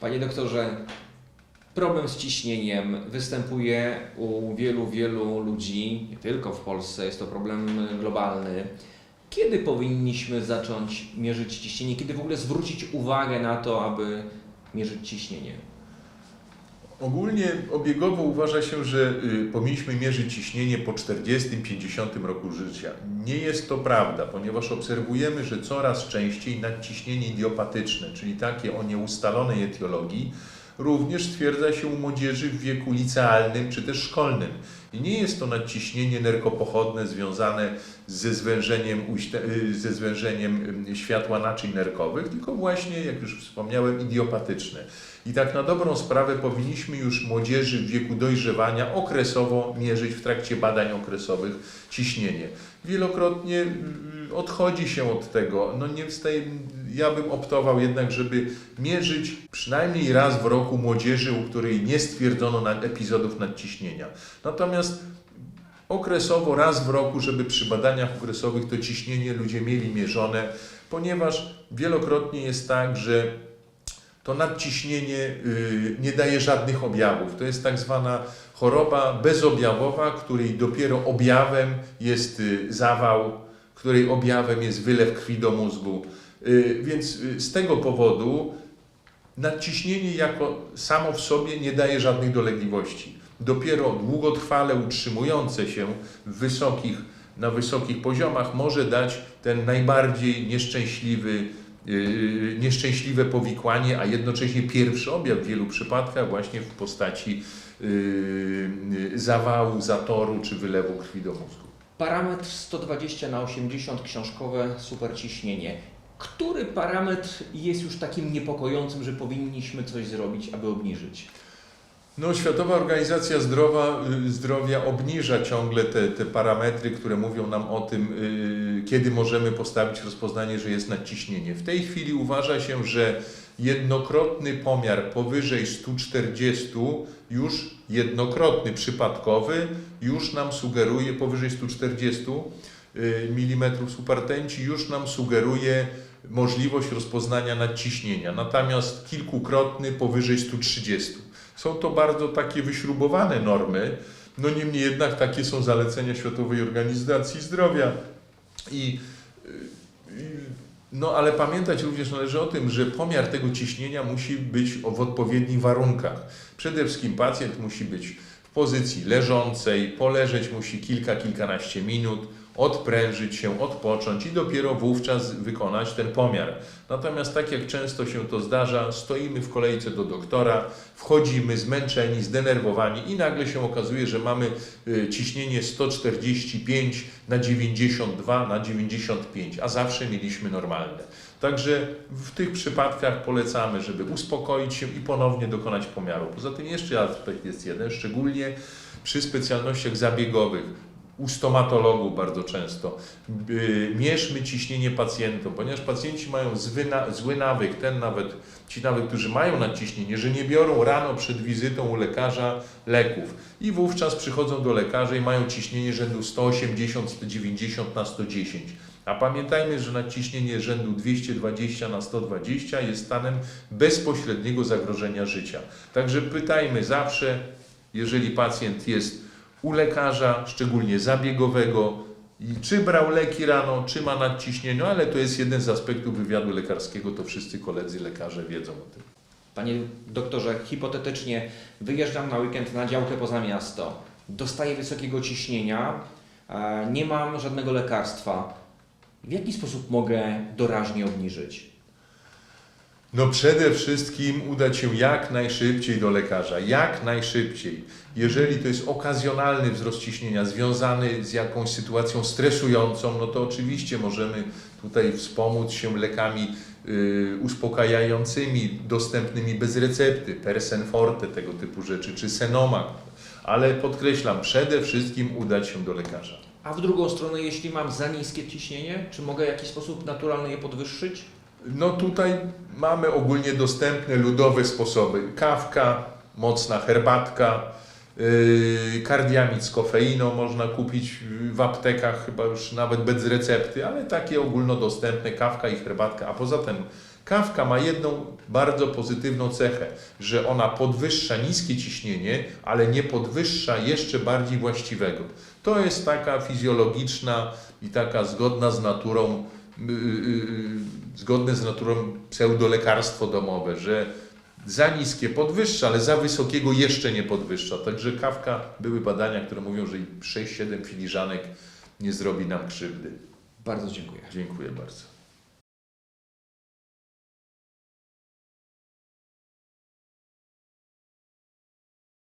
Panie doktorze, problem z ciśnieniem występuje u wielu, wielu ludzi, nie tylko w Polsce, jest to problem globalny. Kiedy powinniśmy zacząć mierzyć ciśnienie? Kiedy w ogóle zwrócić uwagę na to, aby mierzyć ciśnienie? Ogólnie obiegowo uważa się, że y, powinniśmy mierzyć ciśnienie po 40-50 roku życia. Nie jest to prawda, ponieważ obserwujemy, że coraz częściej nadciśnienie idiopatyczne, czyli takie o nieustalonej etiologii, również stwierdza się u młodzieży w wieku licealnym czy też szkolnym. I nie jest to nadciśnienie nerkopochodne związane ze zwężeniem, y, ze zwężeniem y, światła naczyń nerkowych, tylko właśnie, jak już wspomniałem, idiopatyczne. I tak na dobrą sprawę powinniśmy już młodzieży w wieku dojrzewania okresowo mierzyć w trakcie badań okresowych ciśnienie. Wielokrotnie y, odchodzi się od tego. No nie wstaje, ja bym optował jednak, żeby mierzyć przynajmniej raz w roku młodzieży, u której nie stwierdzono epizodów nadciśnienia. Natomiast okresowo raz w roku, żeby przy badaniach okresowych to ciśnienie ludzie mieli mierzone, ponieważ wielokrotnie jest tak, że to nadciśnienie y, nie daje żadnych objawów. To jest tak zwana choroba bezobjawowa, której dopiero objawem jest y, zawał, której objawem jest wylew krwi do mózgu. Y, Więc z tego powodu nadciśnienie jako samo w sobie nie daje żadnych dolegliwości. Dopiero długotrwale utrzymujące się wysokich, na wysokich poziomach może dać ten najbardziej nieszczęśliwy yy, nieszczęśliwe powikłanie, a jednocześnie pierwszy objaw w wielu przypadkach właśnie w postaci yy, yy, zawału, zatoru czy wylewu krwi do mózgu. Parametr 120 na 80 książkowe superciśnienie. Który parametr jest już takim niepokojącym, że powinniśmy coś zrobić, aby obniżyć? No, Światowa Organizacja Zdrowa, y, Zdrowia obniża ciągle te, te parametry, które mówią nam o tym, y, kiedy możemy postawić rozpoznanie, że jest nadciśnienie. W tej chwili uważa się, że jednokrotny pomiar powyżej 140 już jednokrotny, przypadkowy, już nam sugeruje, powyżej 140 mm supertenci, już nam sugeruje możliwość rozpoznania nadciśnienia. Natomiast kilkukrotny powyżej 130. Są to bardzo takie wyśrubowane normy, no niemniej jednak takie są zalecenia Światowej Organizacji Zdrowia. I, y, y, no ale pamiętać również należy o tym, że pomiar tego ciśnienia musi być w odpowiednich warunkach. Przede wszystkim pacjent musi być w pozycji leżącej, poleżeć musi kilka, kilkanaście minut, odprężyć się, odpocząć i dopiero wówczas wykonać ten pomiar. Natomiast tak jak często się to zdarza, stoimy w kolejce do doktora, wchodzimy zmęczeni, zdenerwowani i nagle się okazuje, że mamy y, ciśnienie 145 na 92 na 95, a zawsze mieliśmy normalne. Także w tych przypadkach polecamy, żeby uspokoić się i ponownie dokonać pomiaru. Poza tym jeszcze aspekt jest jeden, szczególnie przy specjalnościach zabiegowych, u stomatologów bardzo często. Yy, Mierzmy ciśnienie pacjentom, ponieważ pacjenci mają zły, zły nawyk, ten nawet, ci nawet, którzy mają nadciśnienie, że nie biorą rano przed wizytą u lekarza leków i wówczas przychodzą do lekarza i mają ciśnienie rzędu 180, 190 na 110. A pamiętajmy, że nadciśnienie rzędu 220 na 120 jest stanem bezpośredniego zagrożenia życia. Także pytajmy zawsze, jeżeli pacjent jest u lekarza, szczególnie zabiegowego, czy brał leki rano, czy ma nadciśnienie, ale to jest jeden z aspektów wywiadu lekarskiego, to wszyscy koledzy lekarze wiedzą o tym. Panie doktorze, hipotetycznie wyjeżdżam na weekend na działkę poza miasto, dostaję wysokiego ciśnienia, nie mam żadnego lekarstwa. W jaki sposób mogę doraźnie obniżyć? No przede wszystkim udać się jak najszybciej do lekarza, jak najszybciej. Jeżeli to jest okazjonalny wzrost ciśnienia związany z jakąś sytuacją stresującą, no to oczywiście możemy tutaj wspomóc się lekami y, uspokajającymi, dostępnymi bez recepty, Persen Forte, tego typu rzeczy, czy Senomak. Ale podkreślam, przede wszystkim udać się do lekarza. A w drugą stronę, jeśli mam za niskie ciśnienie, czy mogę w jakiś sposób naturalny je podwyższyć? No tutaj mamy ogólnie dostępne ludowe sposoby. Kawka, mocna herbatka, yy, kardiamid z kofeiną można kupić w aptekach, chyba już nawet bez recepty, ale takie ogólnodostępne, kawka i herbatka, a poza tym Kawka ma jedną bardzo pozytywną cechę, że ona podwyższa niskie ciśnienie, ale nie podwyższa jeszcze bardziej właściwego. To jest taka fizjologiczna i taka zgodna z naturą, yy, yy, zgodne z naturą pseudolekarstwo domowe, że za niskie podwyższa, ale za wysokiego jeszcze nie podwyższa. Także kawka, były badania, które mówią, że 6-7 filiżanek nie zrobi nam krzywdy. Bardzo dziękuję. Dziękuję bardzo.